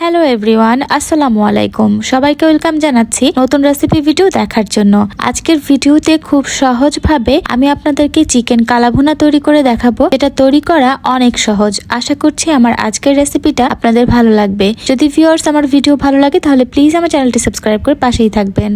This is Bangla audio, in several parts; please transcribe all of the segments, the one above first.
হ্যালো এভরিওয়ান আসসালামু আলাইকুম সবাইকে ওয়েলকাম জানাচ্ছি নতুন রেসিপি ভিডিও দেখার জন্য। আজকের ভিডিওতে খুব সহজভাবে আমি আপনাদেরকে চিকেন কালাভুনা তৈরি করে দেখাবো। এটা তৈরি করা অনেক সহজ। আশা করছি আমার আজকের রেসিপিটা আপনাদের ভালো লাগবে। যদি ভিউয়ার্স আমার ভিডিও ভালো লাগে, তাহলে প্লিজ আমার চ্যানেলটি সাবস্ক্রাইব করে পাশেই থাকবেন।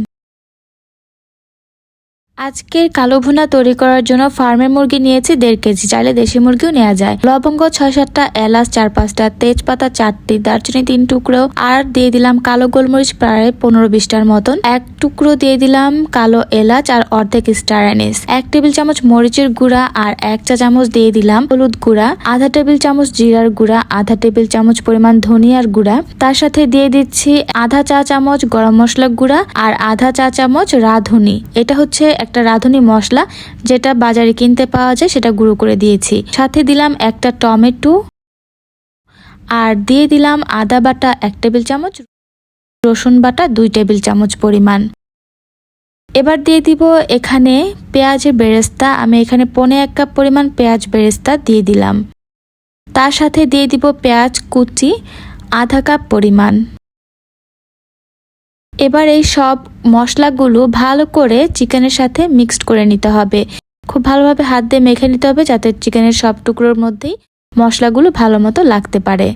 আজকের কালো ভুনা তৈরি করার জন্য ফার্মের মুরগি নিয়েছি দেড় কেজি, চাইলে দেশি মুরগিও নেওয়া যায়। লবঙ্গ ছয় সাতটা এলাচ চার পাঁচটা তেজপাতা চারটি, দারচিনি তিন টুকরো, আর দিয়ে দিলাম কালো গোলমরিচ প্রায় পনেরো বিশটার মতন। এক টুকরো দিয়ে দিলাম কালো এলাচ আর অর্ধেক স্টার অ্যানিস। এক টেবিল চামচ মরিচের গুঁড়া আর এক চা চামচ দিয়ে দিলাম হলুদ গুঁড়া, আধা টেবিল চামচ জিরার গুঁড়া, আধা টেবিল চামচ পরিমাণ ধনিয়ার গুঁড়া। তার সাথে দিয়ে দিচ্ছি আধা চা চামচ গরম মশলা গুঁড়া আর আধা চা চামচ রাঁধুনি। এটা হচ্ছে একটা রাঁধুনি মশলা যেটা বাজারে কিনতে পাওয়া যায়, সেটা গুঁড়ো করে দিয়েছি। সাথে দিলাম একটা টমেটো আর দিয়ে দিলাম আদা বাটা এক টেবিল চামচ, রসুন বাটা দুই টেবিল চামচ পরিমাণ। এবার দিয়ে দিব এখানে পেঁয়াজের বেরেস্তা। আমি এখানে পনে এক কাপ পরিমাণ পেঁয়াজ বেরেস্তা দিয়ে দিলাম। তার সাথে দিয়ে দিব পেঁয়াজ কুচি আধা কাপ পরিমাণ। এবার এই সব মশলাগুলো ভালো করে চিকেনের সাথে মিক্সড করে নিতে হবে। খুব ভালোভাবে হাত দিয়ে মেখে নিতে হবে যাতে চিকেনের সব টুকরোর মধ্যেই মশলাগুলো ভালো মতো লাগতে পারে।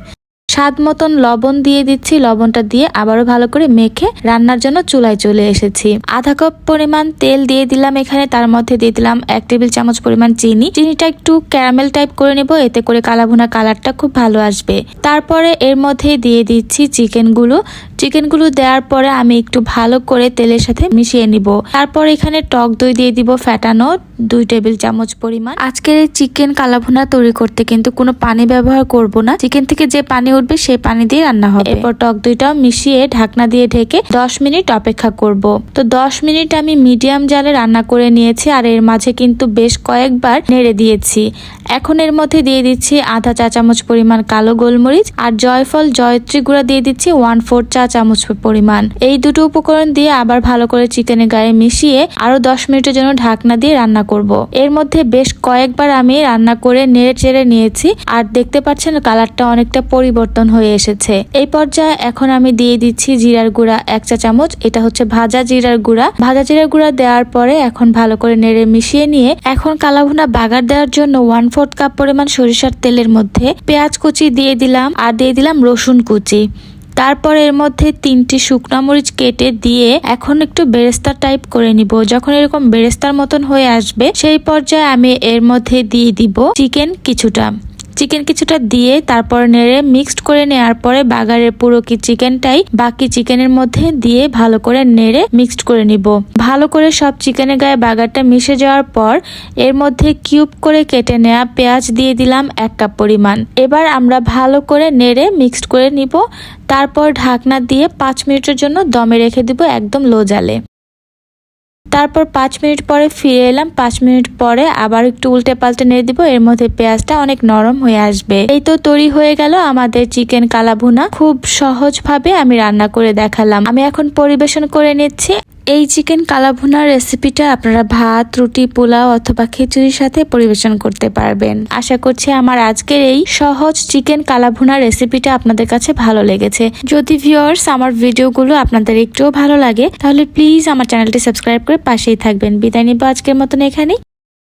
স্বাদ মতন লবণ দিয়ে দিচ্ছি, লবণটা দিয়ে আবারও ভালো করে মেখে রান্নার জন্য চুলায় চলে এসেছি। আধা কাপ পরিমাণ তেল দিয়ে দিলাম এখানে, তার মধ্যে দিয়ে দিলাম এক টেবিল চামচ পরিমাণ চিনি। চিনিটা একটু ক্যারামেল টাইপ করে নেব, এতে করে কালাভুনা কালারটা খুব ভালো আসবে। তারপরে এর মধ্যে দিয়ে দিচ্ছি চিকেনগুলো চিকেনগুলো দেওয়ার পরে আমি একটু ভালো করে তেলের সাথে মিশিয়ে নিব। তারপর এখানে টক দই দিয়ে দিব ফ্যাটানো দুই টেবিল চামচ পরিমাণ। আজকের চিকেন কালাভুনা তৈরি করতে কিন্তু কোনো পানি ব্যবহার করব না। চিকেন থেকে যে পানি উঠবে সেই পানি দিয়ে রান্না হবে। এরপর টক দইটাও মিশিয়ে ঢাকনা দিয়ে ঢেকে দশ মিনিট অপেক্ষা করব। তো দশ মিনিট আমি মিডিয়াম জালে রান্না করে নিয়েছি আর এর মাঝে কিন্তু বেশ কয়েকবার নেড়ে দিয়েছি। এখন এর মধ্যে দিয়ে দিচ্ছি আধা চা চামচ পরিমাণ কালো গোলমরিচ আর জয়ফল, জয়ত্রী গুঁড়া দিয়ে দিচ্ছি ওয়ান ফোর চা চামচ পরিমাণ। এই দুটো উপকরণ দিয়ে আবার ভালো করে চিকেনের গায়ে মিশিয়ে আরও দশ মিনিটের জন্য ঢাকনা দিয়ে রান্না করব। এর মধ্যে বেশ কয়েকবার আমি রান্না করে নেড়ে চেড়ে নিয়েছি আর দেখতে পাচ্ছেন কালারটা অনেকটা পরিবর্তন হয়ে এসেছে। এই পর্যায়ে এখন আমি দিয়ে দিচ্ছি জিরার গুঁড়া এক চা চামচ এটা হচ্ছে ভাজা জিরার গুঁড়া। ভাজা জিরার গুঁড়া দেওয়ার পরে এখন ভালো করে নেড়ে মিশিয়ে নিয়ে এখন কালাভুনা বাগার দেওয়ার জন্য ওয়ান ফোর্থ কাপ পরিমাণ সরিষার তেলের মধ্যে পেঁয়াজ কুচি দিয়ে দিলাম আর দিয়ে দিলাম রসুন কুচি। তারপর এর মধ্যে তিনটি শুকনা মরিচ কেটে দিয়ে এখন একটু বেরেস্তা টাইপ করে নিব। যখন এরকম বেরেস্তার মতন হয়ে আসবে, সেই পর্যায়ে আমি এর মধ্যে দিয়ে দিব চিকেন কিছুটা। চিকেন কিছুটা দিয়ে তারপর নেড়ে মিক্সড করে নেওয়ার পরে বাগারের পুরো কি চিকেনটাই বাকি চিকেনের মধ্যে দিয়ে ভালো করে নেড়ে মিক্সড করে নিব। ভালো করে সব চিকেনের গায়ে বাগারটা মিশে যাওয়ার পর এর মধ্যে কিউব করে কেটে নেওয়া পেঁয়াজ দিয়ে দিলাম এক কাপ পরিমাণ। এবার আমরা ভালো করে নেড়ে মিক্সড করে নিব। তারপর ঢাকনা দিয়ে পাঁচ মিনিটের জন্য দমে রেখে দিব একদম লো জালে। তারপর পাঁচ মিনিট পরে ফিরে এলাম। পাঁচ মিনিট পরে আবার একটু উল্টে পাল্টে নেড়ে দিব, এর মধ্যে পেঁয়াজটা অনেক নরম হয়ে আসবে। এই তো তৈরি হয়ে গেল আমাদের চিকেন কালাভুনা। খুব সহজভাবে আমি রান্না করে দেখালাম। আমি এখন পরিবেশন করে নিচ্ছি। এই চিকেন কালাভুনার রেসিপিটা আপনারা ভাত, রুটি, পোলাও অথবা খিচুড়ির সাথে পরিবেশন করতে পারবেন। আশা করছি আমার আজকের এই সহজ চিকেন কালাভুনা রেসিপিটা আপনাদের কাছে ভালো লেগেছে। যদি ভিউয়ার্স আমার ভিডিওগুলো আপনাদের একটুও ভালো লাগে, তাহলে প্লিজ আমার চ্যানেলটি সাবস্ক্রাইব করে পাশেই থাকবেন। বিদায় নিব আজকের মতন এখানেই।